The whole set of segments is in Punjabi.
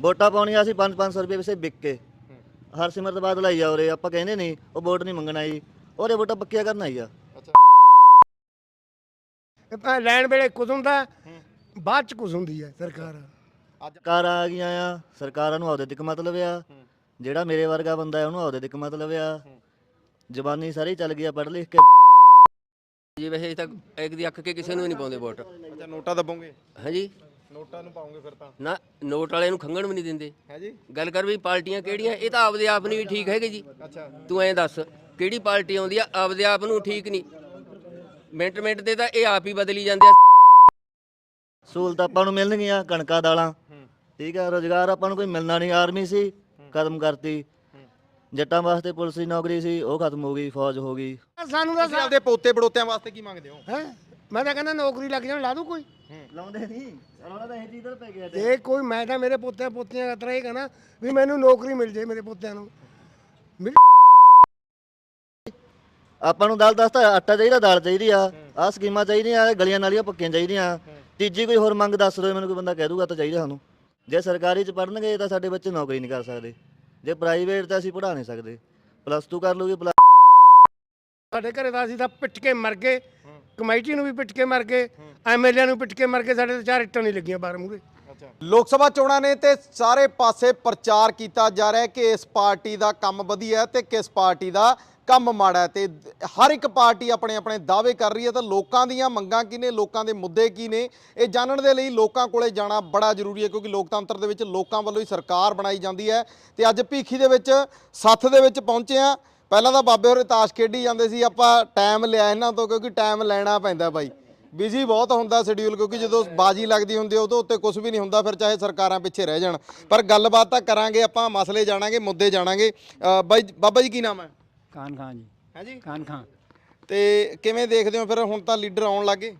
ਵੋਟਾਂ ਪਾਉਣੀਆਂ ਅਸੀਂ 5-500 ਰੁਪਏ ਵੈਸੇ ਵਿਕ ਕੇ। ਹਰਸਿਮਰਤ ਬਾਦਲ ਆਈ ਆ ਉਰੇ ਆਪਾਂ ਕਹਿੰਦੇ ਨਹੀਂ ਉਹ ਵੋਟ ਨਹੀਂ ਮੰਗਣਾ ਜੀ ਉਹਦੇ ਵੋਟਾਂ ਪੱਕੀਆਂ ਕਰਨ ਆਈ ਆ। ਇਹ ਲੈਣ ਵੇਲੇ ਕੁਝ ਹੁੰਦਾ ਬਾਅਦ ਚ ਕੁਝ ਹੁੰਦੀ ਹੈ ਸਰਕਾਰ। ਸਰਕਾਰਾਂ ਆ ਗਈਆਂ ਆ ਸਰਕਾਰਾਂ ਨੂੰ ਆਉਦੇ ਤੱਕ ਮਤਲਬ ਆ। ਜਿਹੜਾ ਮੇਰੇ ਵਰਗਾ ਬੰਦਾ ਹੈ ਉਹਨੂੰ ਆਉਦੇ ਤੱਕ ਮਤਲਬ ਆ। ਜ਼ਬਾਨੀ ਸਾਰੀ ਚੱਲ ਗਈ ਆ ਪੜ੍ਹ ਲਿਖ ਕੇ। ਜੀ ਵੈਸੇ ਤੱਕ ਇੱਕ ਦੀ ਅੱਖ ਕੇ ਕਿਸੇ ਨੂੰ ਵੀ ਨਹੀਂ ਪਾਉਂਦੇ ਵੋਟ। ਅੱਛਾ ਨੋਟਾ ਦਬੋਗੇ? ਹਾਂਜੀ। ਨੋਟਾਂ ਨੂੰ ਪਾਉਂਗੇ ਫਿਰ ਤਾਂ। ਨਾ ਨੋਟ ਵਾਲੇ ਨੂੰ ਖੰਗਣ ਵੀ ਨਹੀਂ ਦਿੰਦੇ। ਹੈ ਜੀ? ਗੱਲ ਕਰ ਵੀ ਪਾਰਟੀਆਂ ਕਿਹੜੀਆਂ ਇਹ ਤਾਂ ਆਪਦੇ ਆਪ ਨੂੰ ਵੀ ਠੀਕ ਹੈਗੇ ਜੀ। ਅੱਛਾ। ਤੂੰ ਐਂ ਦੱਸ ਕਿਹੜੀ ਪਾਰਟੀ ਆਉਂਦੀ ਆ ਆਪਦੇ ਆਪ ਨੂੰ ਠੀਕ ਨਹੀਂ? ਮਿੰਟ ਮਿੰਟ ਦੇ ਤਾਂ ਇਹ ਆਪ ਹੀ ਬਦਲੀ ਜਾਂਦੇ ਆ। ਸਹੂਲਤਾਂ ਆਪਾਂ ਨੂੰ ਮਿਲਣਗੀਆਂ ਕਣਕਾਂ ਦਾਲਾਂ। ਠੀਕ ਆ ਰੋਜ਼ਗਾਰ ਆਪਾਂ ਨੂੰ ਕੋਈ ਮਿਲਣਾ ਨਹੀਂ ਆਰਮੀ ਸੀ ਖਤਮ ਕਰਤੀ। ਜੱਟਾਂ ਵਾਸਤੇ ਪੁਲਿਸ ਦੀ ਨੌਕਰੀ ਸੀ ਉਹ ਖਤਮ ਹੋ ਗਈ ਫੌਜ ਹੋ ਗਈ। ਸਾਨੂੰ ਤਾਂ ਤੁਸੀਂ ਆਪਦੇ ਪੋਤੇ ਬੜੋਤਿਆਂ ਵਾਸਤੇ ਕੀ ਮੰਗਦੇ ਹੋ? ਹੈ? ਮੈਂ ਤਾਂ ਕਹਿੰਦਾ ਨੌਕਰੀ ਲੱਗ ਜਾਣ ਲਾ ਦੂ ਕੋਈ। ਲਾਉਂਦੇ ਨਹੀਂ। ਉਹਨਾਂ ਦਾ ਇਹ ਚੀਜ਼ ਤਾਂ ਪੈ ਗਿਆ ਜੇ ਕੋਈ ਮੈਂ ਤਾਂ ਮੇਰੇ ਪੋਤਿਆਂ ਪੋਤੀਆਂ ਦਾ ਤਰ੍ਹਾਂ ਇਹ ਕਹਿਣਾ ਵੀ ਮੈਨੂੰ ਨੌਕਰੀ ਮਿਲ ਜੇ ਮੇਰੇ ਪੋਤਿਆਂ ਨੂੰ। ਮਿਲ- ਆਪਾਂ ਨੂੰ ਦਾਲ ਦਸਤਾ ਆਟਾ ਚਾਹੀਦਾ ਦਾਲ ਚਾਹੀਦੀ ਆ। ਆਹ ਸਕੀਮਾਂ ਚਾਹੀਦੀਆਂ ਆਹ ਗਲੀਆਂ ਨਾਲੀਆਂ ਪੱਕੀਆਂ ਚਾਹੀਦੀਆਂ। ਤੀਜੀ ਕੋਈ ਹੋਰ ਮੰਗ ਦੱਸ ਦਿਓ ਮੈਨੂੰ ਕੋਈ ਬੰਦਾ ਕਹਿ ਦੂਗਾ ਤਾਂ ਚਾਹੀਦਾ ਸਾਨੂੰ। ਜੇ ਸਰਕਾਰੀ ਚ ਪੜਨਗੇ ਤਾਂ ਸਾਡੇ ਬੱਚੇ ਨੌਕਰੀ ਨਹੀਂ ਕਰ ਸਕਦੇ। ਜੇ ਪ੍ਰਾਈਵੇਟ ਤਾਂ ਅਸੀਂ ਪੜ੍ਹਾ ਨਹੀਂ ਸਕਦੇ। ਪਲੱਸ 2 ਕਰ ਲੂਗੀ ਪਲੱਸ ਸਾਡੇ ਘਰੇ ਤਾਂ ਅਸੀਂ ਤਾਂ ਪਿੱਟ ਕੇ ਮਰ ਗਏ। ਕਮੇਟੀ ਨੂੰ ਵੀ ਪਿੱਟ ਕੇ ਮਰ ਗਏ ਐਮਐਲਏ ਨੂੰ ਪਿੱਟ ਕੇ ਮਰ ਗਏ, ਸਾਡੇ ਤਾਂ ਚਾਰ ਇੱਟਾਂ ਨਹੀਂ ਲੱਗੀਆਂ ਬਾਹਰ ਮੂਰੇ ਲੋਕ ਸਭਾ ਚੋਣਾਂ ਨੇ ਤੇ ਸਾਰੇ ਪਾਸੇ ਪ੍ਰਚਾਰ ਕੀਤਾ ਜਾ ਰਿਹਾ ਹੈ ਕਿ ਇਸ ਪਾਰਟੀ ਦਾ ਕੰਮ ਵਧੀਆ ਹੈ ਤੇ ਕਿਸ ਪਾਰਟੀ ਦਾ ਕੰਮ ਮਾੜਾ ਹੈ ਤੇ ਹਰ ਇੱਕ ਪਾਰਟੀ ਆਪਣੇ ਆਪਣੇ ਦਾਅਵੇ ਕਰ ਰਹੀ ਹੈ ਤਾਂ ਲੋਕਾਂ ਦੀਆਂ ਮੰਗਾਂ ਕੀ ਨੇ, ਲੋਕਾਂ ਦੇ ਮੁੱਦੇ ਕੀ ਨੇ? ਇਹ ਜਾਣਨ ਦੇ ਲਈ ਲੋਕਾਂ ਕੋਲੇ ਜਾਣਾ ਬੜਾ ਜ਼ਰੂਰੀ ਹੈ ਕਿਉਂਕਿ ਲੋਕਤੰਤਰ ਦੇ ਵਿੱਚ ਲੋਕਾਂ ਵੱਲੋਂ ਹੀ ਸਰਕਾਰ ਬਣਾਈ ਜਾਂਦੀ ਹੈ ਤੇ ਅੱਜ ਭੀਖੀ ਦੇ ਵਿੱਚ ਸੱਥ ਦੇ ਵਿੱਚ ਪਹੁੰਚੇ ਆ ਪਹਿਲਾਂ ਤਾਂ ਬਾਬੇ ਹੋਰੇ ਤਾਸ਼ ਖੇਡੀ ਜਾਂਦੇ ਸੀ ਆਪਾਂ ਟਾਈਮ ਲਿਆ ਇਹਨਾਂ ਤੋਂ ਕਿਉਂਕਿ ਟਾਈਮ ਲੈਣਾ ਪੈਂਦਾ ਬਾਈ। ਬਿਜ਼ੀ ਬਹੁਤ ਹੁੰਦਾ ਸ਼ਡਿਊਲ ਕਿਉਂਕਿ ਜਦੋਂ ਬਾਜੀ ਲੱਗਦੀ ਹੁੰਦੀ ਹੈ ਉਦੋਂ ਉੱਤੇ ਕੁਝ ਵੀ ਨਹੀਂ ਹੁੰਦਾ ਫਿਰ ਚਾਹੇ ਸਰਕਾਰਾਂ ਪਿੱਛੇ ਰਹਿ ਜਾਣ। ਪਰ ਗੱਲਬਾਤ ਤਾਂ ਕਰਾਂਗੇ ਆਪਾਂ ਮਸਲੇ ਜਾਣਾਂਗੇ ਮੁੱਦੇ ਜਾਣਾਂਗੇ। ਅ, ਬਾਈ ਬਾਬਾ ਜੀ ਕੀ ਨਾਮ ਹੈ? ਕਾਨ ਖਾਂ ਜੀ। ਹੈ ਜੀ? ਕਾਨ ਖਾਂ ਤੇ ਕਿਵੇਂ ਦੇਖਦੇ ਹੋ ਫਿਰ ਹੁਣ ਤਾਂ ਲੀਡਰ ਆਉਣ ਲੱਗੇ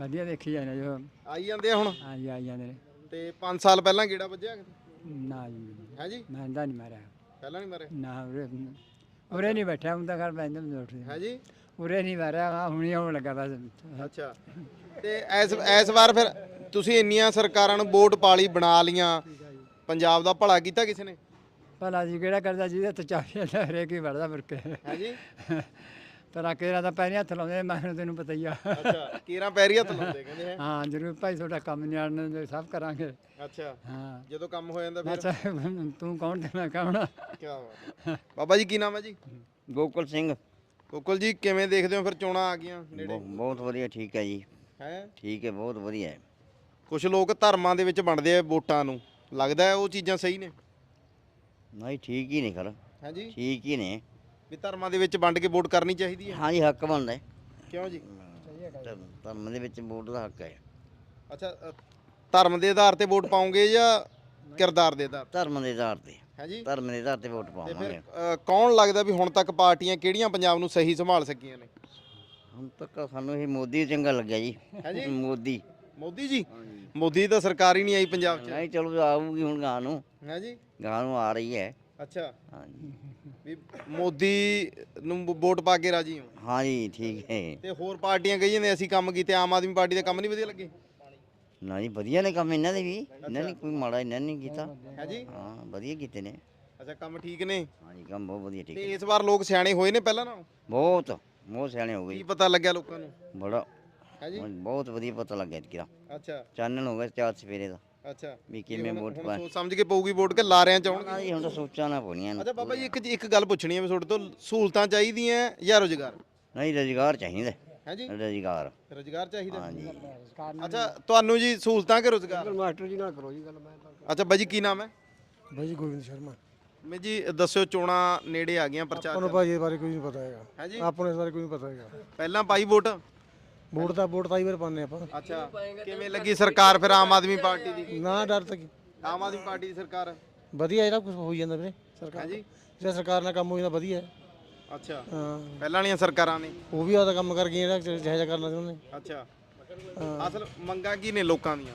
ਵਧੀਆ ਦੇਖੀ ਜਾਂਦੇ ਜੋ ਆਈ ਜਾਂਦੇ ਆ ਹੁਣ? ਹਾਂਜੀ ਆਈ ਜਾਂਦੇ ਨੇ। ਤੇ 5 ਸਾਲ ਪਹਿਲਾਂ ਕਿਹੜਾ ਵੱਜਿਆ ਨਾ ਜੀ। ਹੈ ਜੀ? ਮੈਂ ਤਾਂ ਨਹੀਂ ਮਾਰਿਆ। ਪਹਿਲਾਂ ਨਹੀਂ ਮਰੇ ਨਾ ਉਰੇ ਉਰੇ ਨਹੀਂ ਬੈਠਾ ਹੁੰਦਾ ਘਰ ਬੈਠੇ ਹੁੰਦੇ ਉੱਠਦੇ ਹੈ ਜੀ? ਉਰੇ ਨਹੀਂ ਮਾਰਿਆ ਆ ਹੁਣੀ ਆਉਣ ਲੱਗਾ ਬਸ। ਅੱਛਾ। ਤੇ ਐਸ ਐਸ ਵਾਰ ਫਿਰ ਤੁਸੀਂ ਇੰਨੀਆਂ ਸਰਕਾਰਾਂ ਨੂੰ ਵੋਟ ਪਾਲੀ ਬਣਾ ਲੀਆਂ ਪੰਜਾਬ ਦਾ ਭਲਾ ਕੀਤਾ ਕਿਸੇ ਨੇ? ਭਲਾ ਜੀ ਕਿਹੜਾ ਕਰਦਾ ਜਿਹਦੇ ਤੇ ਚਾਹੀਏ ਤਾਂ ਹਰੇਕ ਹੀ ਵੜਦਾ ਫਿਰ ਕੇ। ਹੈ ਜੀ? ਆ ਕਿਹੜਾ ਤਾਂ ਪੈਰੀਂ ਹੱਥ ਲਾਉਂਦੇ ਨੇ, ਮੈਂ ਕਿਹਾ ਤੈਨੂੰ ਪਤਾ ਹੀ ਆ। ਅੱਛਾ ਕੀਰਾਂ ਪੈਰੀ ਹੱਥ ਲਾਉਂਦੇ ਕਹਿੰਦੇ ਹੈ ਹਾਂ ਜ਼ਰੂਰ ਭਾਈ ਤੁਹਾਡਾ ਕੰਮ ਨਿਆਣ ਦੇ ਸਭ ਕਰਾਂਗੇ। ਅੱਛਾ ਹਾਂ। ਜਦੋਂ ਕੰਮ ਹੋ ਜਾਂਦਾ ਫਿਰ? ਅੱਛਾ ਤੂੰ ਕੌਣ ਤੇ ਮੈਂ ਕੌਣ ਕੀ ਬਾਤ ਹੈ। ਬਾਬਾ ਜੀ ਕੀ ਨਾਮ ਹੈ ਜੀ? ਗੋਕੁਲ ਸਿੰਘ। ਕੋਕਲ ਜੀ ਕਿਵੇਂ ਦੇਖਦੇ ਹੋ ਫਿਰ ਚੋਣਾਂ ਆ ਗਈਆਂ ਨੇੜੇ? ਬਹੁ- ਬਹੁਤ ਵਧੀਆ ਠੀਕ ਹੈ ਜੀ। ਹੈ? ਠੀਕ ਹੈ ਬਹੁਤ ਵਧੀਆ ਹੈ। ਕੁਝ ਲੋਕ ਧਰਮਾਂ ਦੇ ਵਿੱਚ ਵੰਡਦੇ ਆ ਵੋਟਾਂ ਨੂੰ। ਲੱਗਦਾ ਹੈ ਉਹ ਚੀਜ਼ਾਂ ਸਹੀ ਨੇ? ਨਹੀਂ ਠੀਕ ਹੀ ਨਹੀਂ ਖਰ। ਹੈ ਜੀ? ਠੀਕ ਹੀ ਨੇ। ਵੀ ਧਰਮਾਂ ਦੇ ਵਿੱਚ ਵੰਡ ਕੇ ਵੋਟ ਕਰਨੀ ਚਾਹੀਦੀ ਹੈ? ਹਾਂਜੀ ਹੱਕ ਬਣਦਾ ਹੈ। ਕਿਉਂ ਜੀ? ਧਰਮ- ਧਰਮ ਦੇ ਵਿੱਚ ਵੋਟ ਦਾ ਹੱਕ ਹੈ। ਅੱਛਾ ਅ, ਧਰਮ ਦੇ ਆਧਾਰ ਤੇ ਵੋਟ ਪਾਉਂਗੇ ਜਾਂ ਕਿਰਦਾਰ ਦੇ ਆਧਾਰ ਧਰਮ ਦੇ ਆਧਾਰ ਤੇ। ਹੈ ਜੀ? ਧਰਮ ਦੇ ਆਧਾਰ ਤੇ ਵੋਟ ਤੇ ਪਾਵਾਂਗੇ। ਫਿਰ ਅ, ਕੌਣ ਲੱਗਦਾ ਵੀ ਹੁਣ ਤੱਕ ਪਾਰਟੀਆਂ ਕਿਹੜੀਆਂ ਪੰਜਾਬ ਨੂੰ ਸਹੀ ਸੰਭਾਲ ਸਕੀਆਂ ਨੇ? ਹੁਣ ਤੱਕ ਸਾਨੂੰ ਇਹ ਮੋਦੀ ਚੰਗਾ ਲੱਗਿਆ ਜੀ। ਜੀ? ਮੋਦੀ। ਮੋਦੀ ਜੀ? ਮੋਦੀ ਦੀ ਤਾਂ ਸਰਕਾਰ ਹੀ ਨਹੀਂ ਆਈ ਪੰਜਾਬ 'ਚ। ਨਹੀਂ ਚਲੋ ਆਊਗੀ ਹੁਣ ਗਾਂ ਨੂੰ। ਹੈ ਜੀ? ਗਾਂ ਨੂੰ ਆ ਰਹੀ ਹੈ। ਅੱਛਾ। ਹਾਂਜੀ। ਵੀ ਮੋਦੀ ਨੂੰ ਵੋਟ ਪਾ ਕੇ ਰਾਜੀ ਹੋ। ਹਾਂਜੀ ਠੀਕ ਹੈ। ਤੇ ਹੋਰ ਪਾਰਟੀਆਂ ਕਹੀ ਜਾਂਦੇ ਅਸੀਂ ਕੰਮ ਕੀਤੇ ਆਮ ਆਦਮੀ ਪਾਰਟੀ ਦੇ ਕੰਮ ਨਹੀਂ ਵਧੀਆ ਲੱਗੇ। ਨਾ ਜੀ ਵਧੀਆ ਨੇ ਕੰਮ ਇਹਨਾਂ ਦੇ ਵੀ। ਇਹਨਾਂ ਨੇ ਕੋਈ ਮਾੜਾ ਇਹਨਾਂ ਨੇ ਨਹੀਂ ਕੀਤਾ। ਹੈ ਜੀ? ਹਾਂ ਵਧੀਆ ਕੀਤੇ ਨੇ। ਅੱਛਾ ਕੰਮ ਠੀਕ ਨੇ? ਹਾਂਜੀ ਕੰਮ ਬਹੁਤ ਵਧੀਆ ਠੀਕ ਤੇ ਹੈ ਇਸ ਵਾਰ ਲੋਕ ਸਿਆਣੇ ਹੋਏ ਨੇ ਪਹਿਲਾਂ ਨਾਲੋਂ? ਬਹੁਤ ਬਹੁਤ ਸਿਆਣੇ ਹੋ ਗਏ। ਕੀ ਜੀ। ਪਤਾ ਲੱਗਿਆ ਲੋਕਾਂ ਨੂੰ? ਬੜਾ। ਹੈ ਜੀ? ਬਹੁਤ ਵਧੀਆ ਪਤਾ ਲੱਗਿਆ ਕਿਰਾ ਅੱਛਾ। ਚਾਨਣ ਹੋ ਗਿਆ ਚਾਰ ਸਵੇਰੇ ਦਾ। ਅੱਛਾ। ਵੀ ਕਿਵੇਂ ਵੋਟ ਪਾ ਸੋਚ ਸਮਝ ਕੇ ਪਊਗੀ ਵੋਟ ਕਿ ਲਾਰਿਆਂ ਚ ਆਉਣਗੇ ਹਾਂ ਜੀ ਹੁਣ ਤਾਂ ਸੋਚਾਂ ਨਾ। ਪਉਣੀਆਂ ਅੱਛਾ ਬਾਬਾ ਜੀ ਇੱਕ ਇੱਕ ਗੱਲ ਪੁੱਛਣੀ ਹੈ ਵੀ ਤੁਹਾਡੇ ਤੋਂ ਸਹੂਲਤਾਂ ਚਾਹੀਦੀਆਂ ਜਾਂ ਰੋਜ਼ਗਾਰ? ਨਹੀਂ ਰੁਜ਼ਗਾਰ ਚਾਹੀਦਾ। ਹੈ ਜੀ? ਰੁਜ਼ਗਾਰ। ਰੋਜ਼ਗਾਰ ਚਾਹੀਦਾ। ਹਾਂਜੀ। ਅੱਛਾ ਤੁਹਾਨੂੰ ਜੀ ਸਹੂਲਤਾਂ ਕਿ ਰੋਜ਼ਗਾਰ? ਮਾਸਟਰ ਜੀ ਨਾਲ ਕਰੋ ਜੀ ਗੱਲ ਮੈਂ ਅੱਛਾ ਬਾਈ ਜੀ ਕੀ ਨਾਮ ਹੈ? ਬਾਈ ਜੀ ਗੋਬਿੰਦ ਸ਼ਰਮਾ। ਮੈਂ ਜੀ ਦੱਸਿਓ ਚੋਣਾਂ ਨੇੜੇ ਆ ਗਈਆਂ ਪ੍ਰਚਾਰ ਭਾਜੀ ਇਸ ਬਾਰੇ ਕੁਝ ਨਹੀਂ ਪਤਾ ਹੈਗਾ। ਆਪਾਂ ਨੂੰ ਇਸ ਬਾਰੇ ਕੁਝ ਨਹੀਂ ਪਤਾ ਹੈਗਾ। ਪਹਿਲਾਂ ਪਾਈ ਵੋਟ? ਵੋਟ ਤਾਂ ਵੋਟ ਤਾਂ ਹੀ ਵਾਰ ਪਾਉਂਦੇ ਆਪਾਂ। ਅੱਛਾ ਕਿਵੇਂ ਲੱਗੀ ਸਰਕਾਰ ਫਿਰ ਆਮ ਆਦਮੀ ਪਾਰਟੀ ਦੀ? ਨਾ ਡਰ ਤਾਂ ਕੀ। ਆਮ ਆਦਮੀ ਪਾਰਟੀ ਦੀ ਸਰਕਾਰ? ਵਧੀਆ ਇਹਦਾ ਕੁਝ ਹੋਈ ਜਾਂਦਾ ਵੀਰੇ। ਸਰਕਾਰ ਹੈ ਜੀ ਜੇ ਸਰਕਾਰ ਨਾਲ ਕੰਮ ਹੋ ਜਾਂਦਾ ਵਧੀਆ। ਹੈ। ਅੱਛਾ। ਹਾਂ। ਪਹਿਲਾਂ ਵਾਲੀਆਂ ਸਰਕਾਰਾਂ ਨੇ? ਉਹ ਵੀ ਆਪਦਾ ਕੰਮ ਕਰ ਗਏ ਜਿਹੜਾ ਜਿਹੋ ਜਿਹਾ ਕਰਨਾ ਸੀ ਉਹਨੇ। ਅੱਛਾ। ਅਸਲ ਮੰਗਾਂ ਕੀ ਨੇ ਲੋਕਾਂ ਦੀਆਂ?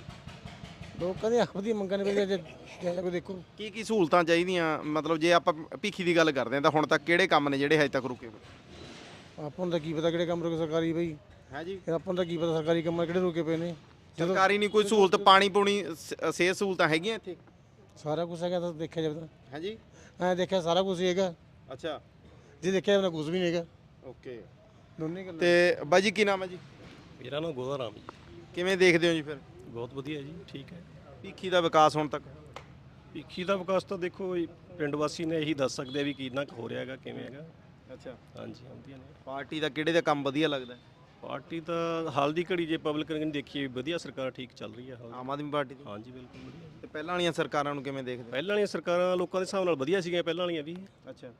ਲੋਕਾਂ ਦੀ ਆਪਦੀ ਮੰਗਾਂ ਨੇ ਵੀ ਜੇ ਕੋਈ ਦੇਖੋ। ਕੀ ਕੀ ਸਹੂਲਤਾਂ ਚਾਹੀਦੀਆਂ? ਮਤਲਬ ਜੇ ਆਪਾਂ ਭੀਖੀ ਦੀ ਗੱਲ ਕਰਦੇ ਹਾਂ ਤਾਂ ਹੁਣ ਤੱਕ ਕਿਹੜੇ ਕੰਮ ਨੇ ਜਿਹੜੇ ਹਜੇ ਤੱਕ ਰੁਕੇ ਹੋਏ? ਆਪਾਂ ਨੂੰ ਤਾਂ ਕੀ ਪਤਾ ਕਿਹੜੇ ਕੰਮ ਰੁਕੇ ਸਰਕਾਰੀ ਬਈ। ਹੈ ਜੀ ਇਹ ਆਪਾਂ ਨੂੰ ਤਾਂ ਕੀ ਪਤਾ ਸਰਕਾਰੀ ਕੰਮ ਕਿਹੜੇ ਰੁਕੇ ਪਏ ਨੇ। ਸਰਕਾਰੀ ਨਹੀਂ ਕੋਈ ਸਹੂਲਤ ਪਾਣੀ ਪੂਣੀ ਸ- ਸਿਹਤ ਸਹੂਲਤਾਂ ਹੈਗੀਆਂ ਇੱਥੇ? ਸਾਰਾ ਕੁਝ ਹੈਗਾ ਤਾਂ ਦੇਖਿਆ ਜਾਵੇ ਤਾਂ। ਹਾਂਜੀ। ਐ ਦੇਖਿਆ ਸਾਰਾ ਕੁਝ ਹੀ ਹੈਗਾ। ਅੱਛਾ। ਜੇ ਦੇਖਿਆ ਜਾਵੇ ਤਾਂ ਕੁਝ ਵੀ ਨਹੀਂ ਹੈਗਾ। ਓਕੇ। ਦੋਨੇ ਗੱਲਾਂ। ਤੇ ਬਾਈ ਜੀ ਕੀ ਨਾਮ ਹੈ ਜੀ? ਮੇਰਾ ਨਾਮ ਗੋਦਾ ਰਾਮ ਜੀ। ਕਿਵੇਂ ਦੇਖਦੇ ਹੋ ਜੀ ਫਿਰ? ਬਹੁਤ ਵਧੀਆ ਜੀ ਠੀਕ ਹੈ। ਭੀਖੀ ਦਾ ਵਿਕਾਸ ਹੁਣ ਤੱਕ? ਭਿੱਖੀ ਦਾ ਵਿਕਾਸ ਤਾਂ ਦੇਖੋ ਜੀ, ਪਿੰਡ ਵਾਸੀ ਨੇ ਇਹੀ ਦੱਸ ਸਕਦੇ ਆ ਵੀ ਕਿੰਨਾ ਕੁ ਹੋ ਰਿਹਾ ਹੈਗਾ ਕਿਵੇਂ ਹੈਗਾ। ਅੱਛਾ। ਹਾਂਜੀ ਆਉਂਦੀਆਂ ਨੇ। ਪਾਰਟੀ ਦਾ ਕਿਹੜੇ ਦਾ ਕੰਮ ਵਧੀਆ ਲੱਗਦਾ? ਹੈ? ਪਾਰਟੀ ਤਾਂ ਹਾਲ ਦੀ ਘੜੀ ਜੇ ਪਬਲਿਕ ਨੇ ਦੇਖੀਏ ਵਧੀਆ ਸਰਕਾਰ ਠੀਕ ਚੱਲ ਰਹੀ ਹੈ ਹਾਲ ਆਮ ਆਦਮੀ ਪਾਰਟੀ ਦੀ। ਹਾਂਜੀ ਬਿਲਕੁਲ ਵਧੀਆ। ਤੇ ਪਹਿਲਾਂ ਵਾਲੀਆਂ ਸਰਕਾਰਾਂ ਨੂੰ ਕਿਵੇਂ ਦੇਖਦੇ ਪਹਿਲਾਂ ਵਾਲੀਆਂ ਸਰਕਾਰਾਂ ਲੋਕਾਂ ਦੇ ਹਿਸਾਬ ਨਾਲ ਵਧੀਆ ਸੀਗੀਆਂ ਪਹਿਲਾਂ ਵਾਲੀਆਂ ਵੀ। ਅੱਛਾ।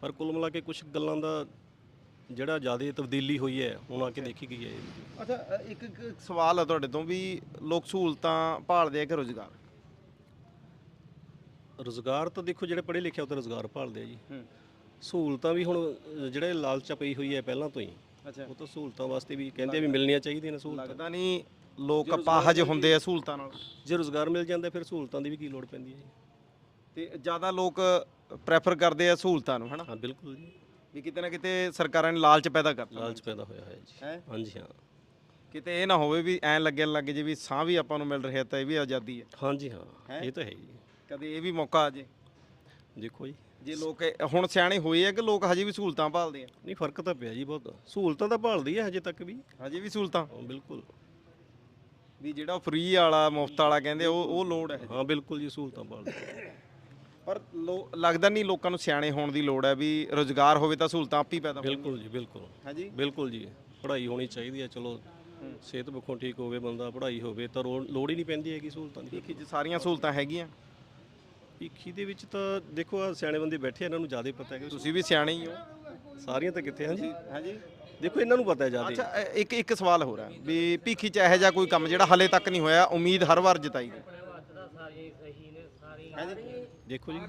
ਪਰ ਕੁੱਲ ਮਿਲਾ ਕੇ ਕੁਝ ਗੱਲਾਂ ਦਾ ਜਿਹੜਾ ਜ਼ਿਆਦਾ ਤਬਦੀਲੀ ਹੋਈ ਹੈ ਹੁਣ ਆ ਕੇ ਦੇਖੀ ਗਈ ਹੈ। ਅੱਛਾ ਅ, ਇੱਕ ਇੱਕ ਸਵਾਲ ਹੈ ਤੁਹਾਡੇ ਤੋਂ ਵੀ ਲੋਕ ਸਹੂਲਤਾਂ ਭਾਲਦੇ ਆ ਕਿ ਰੋਜ਼ਗਾਰ? ਰੁਜ਼ਗਾਰ ਤਾਂ ਦੇਖੋ ਜਿਹੜੇ ਪੜ੍ਹੇ ਲਿਖੇ ਉਹ ਤਾਂ ਰੁਜ਼ਗਾਰ ਭਾਲਦੇ ਆ ਜੀ। ਹੂੰ। ਸਹੂਲਤਾਂ ਵੀ ਹੁਣ ਅ, ਜਿਹੜੇ ਲਾਲਚਾ ਪਈ ਹੋਈ ਹੈ ਪਹਿਲਾਂ ਤੋਂ ਹੀ। ਅੱਛਾ। ਉਹ ਤਾਂ ਸਹੂਲਤਾਂ ਵਾਸਤੇ ਵੀ ਕਹਿੰਦੇ ਵੀ ਮਿਲਣੀਆਂ ਚਾਹੀਦੀਆਂ ਨੇ ਸਹੂਲਤਾਂ। ਲੱਗਦਾ ਨਹੀਂ ਲੋਕ ਅਪਾਹਜ ਹੁੰਦੇ ਆ ਸਹੂਲਤਾਂ ਨਾਲ। ਜੇ ਰੁਜ਼ਗਾਰ ਮਿਲ ਜਾਂਦਾ ਫਿਰ ਸਹੂਲਤਾਂ ਦੀ ਵੀ ਕੀ ਲੋੜ ਪੈਂਦੀ ਹੈ ਜੀ। ਤੇ ਜ਼ਿਆਦਾ ਲੋਕ ਪ੍ਰੈਫਰ ਕਰਦੇ ਆ ਸਹੂਲਤਾਂ ਨੂੰ ਹਨਾ? ਹਾਂ ਬਿਲਕੁਲ ਜੀ। ਵੀ ਕਿਤੇ ਨਾ ਕਿਤੇ ਸਰਕਾਰਾਂ ਨੇ ਲਾਲਚ ਪੈਦਾ ਕਰਤਾ। ਲਾਲਚ ਪੈਦਾ ਹੋਇਆ ਹੋਇਆ ਜੀ। ਹੈ? ਹਾਂਜੀ ਹਾਂ। ਕਿਤੇ ਇਹ ਨਾ ਹੋਵੇ ਵੀ ਐਂ ਲੱਗਣ ਲੱਗੇ ਜੇ ਵੀ ਸਾਹ ਵੀ ਆਪਾਂ ਨੂੰ ਮਿਲ ਰਿਹਾ ਤਾਂ ਇਹ ਵੀ ਆਜ਼ਾਦੀ ਹੈ। ਹਾਂਜੀ ਹਾਂ। ਇਹ ਤਾਂ ਹੈ ਜੀ ਕਦੇ ਇਹ ਵੀ ਮੌਕਾ ਆ ਜੇ। ਦੇਖੋ ਜੀ। ਜੇ ਲੋਕ ਇਹ- ਹੁਣ ਸਿਆਣੇ ਹੋਏ ਆ ਕਿ ਲੋਕ ਹਜੇ ਵੀ ਸਹੂਲਤਾਂ ਭਾਲਦੇ ਆ? ਨਹੀਂ ਫ਼ਰਕ ਤਾਂ ਪਿਆ ਜੀ ਬਹੁਤ। ਸਹੂਲਤਾਂ ਤਾਂ ਭਾਲਦੀ ਹੈ ਹਜੇ ਤੱਕ ਵੀ। ਹਜੇ ਵੀ ਸਹੂਲਤਾਂ? ਹਾਂ, ਬਿਲਕੁਲ। ਵੀ ਜਿਹੜਾ ਫ੍ਰੀ ਵਾਲਾ ਮੁਫਤ ਵਾਲਾ ਕਹਿੰਦੇ ਉਹ ਉਹ ਲੋੜ ਹੈ ਹਾਂ ਬਿਲਕੁਲ ਜੀ ਸਹੂਲਤਾਂ ਭਾਲਦੀ ਹੈ। ਪਰ ਲੋ- ਲੱਗਦਾ ਨਹੀਂ ਲੋਕਾਂ ਨੂੰ ਸਿਆਣੇ ਹੋਣ ਦੀ ਲੋੜ ਹੈ ਵੀ ਰੋਜ਼ਗਾਰ ਹੋਵੇ ਤਾਂ ਸਹੂਲਤਾਂ ਆਪ ਹੀ ਪੈਦਾ ਬਿਲਕੁਲ ਜੀ ਬਿਲਕੁਲ। ਹਾਂਜੀ। ਬਿਲਕੁਲ ਜੀ ਪੜ੍ਹਾਈ ਹੋਣੀ ਚਾਹੀਦੀ ਹੈ ਚਲੋ। ਸਿਹਤ ਪੱਖੋਂ ਠੀਕ ਹੋਵੇ ਬੰਦਾ ਪੜ੍ਹਾਈ ਹੋਵੇ ਤਾਂ ਰੋ- ਲੋੜ ਹੀ ਨਹੀਂ ਪੈਂਦੀ ਹੈਗੀ ਸਹੂਲਤਾਂ ਦੀ। ਭੀਖੀ 'ਚ ਸਾਰੀਆਂ ਸਹੂਲਤਾਂ ਹੈਗੀਆਂ। ਭਿੱਖੀ ਦੇ ਵਿੱਚ ਤਾਂ ਦੇਖੋ ਆ ਸਿਆਣੇ ਬੰਦੇ ਬੈਠੇ ਆ, ਇਹਨਾਂ ਨੂੰ ਜ਼ਿਆਦਾ ਪਤਾ ਹੈ ਕਿ ਤੁਸੀਂ ਵੀ ਸਿਆਣੇ ਹੀ ਹੋ। ਸਾਰੀਆਂ ਤਾਂ ਕਿੱਥੇ ਹਾਂ ਜੀ ਹਾਂਜੀ। ਦੇਖੋ ਇਹਨਾਂ ਨੂੰ ਪਤਾ ਹੈ ਜ਼ਿਆਦਾ ਅੱਛਾ ਅ- ਇੱਕ ਇੱਕ ਸਵਾਲ ਹੋ ਰਿਹਾ ਵੀ ਭੀਖੀ 'ਚ ਇਹੋ ਜਿਹਾ ਕੋਈ ਕੰਮ ਜਿਹੜਾ ਹਲੇ ਤੱਕ ਨਹੀਂ ਹੋਇਆ ਉਮੀਦ ਹਰ ਵਾਰ ਜਤਾਈ ਗਈ। ਦੇਖੋ ਜੀ